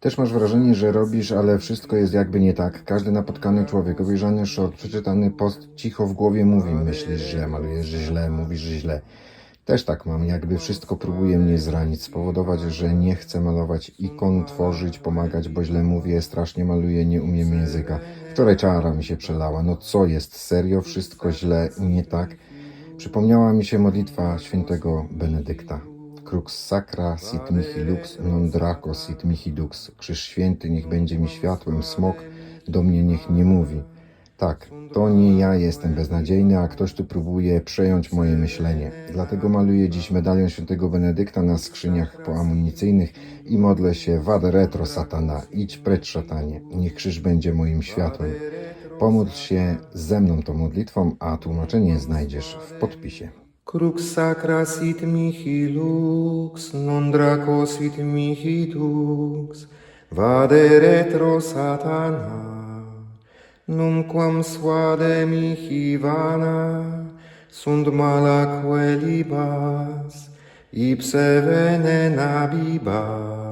Też masz wrażenie, że robisz, ale wszystko jest jakby nie tak. Każdy napotkany człowiek, obejrzany short, przeczytany post cicho w głowie mówi, myślisz, że malujesz, źle, mówisz, źle. Też tak mam, jakby wszystko próbuje mnie zranić, spowodować, że nie chcę malować ikon, tworzyć, pomagać, bo źle mówię, strasznie maluję, nie umiem języka. Wczoraj czara mi się przelała. No co jest, serio, wszystko źle i nie tak? Przypomniała mi się modlitwa świętego Benedykta. Crux sacra sit mihi lux, non draco sit mihi dux. Krzyż święty niech będzie mi światłem, smok do mnie niech nie mówi. Tak, to nie ja jestem beznadziejny, a ktoś tu próbuje przejąć moje myślenie. Dlatego maluję dziś medalion świętego Benedykta na skrzyniach poamunicyjnych i modlę się Vade retro satana, idź precz szatanie, niech krzyż będzie moim światłem. Pomódl się ze mną tą modlitwą, a tłumaczenie znajdziesz w podpisie. Crux sacra sit mihi lux, non draco sit mihi dux, vade retro satana, numquam suade mihi vana, sunt malaque libas, ipse venena bibas.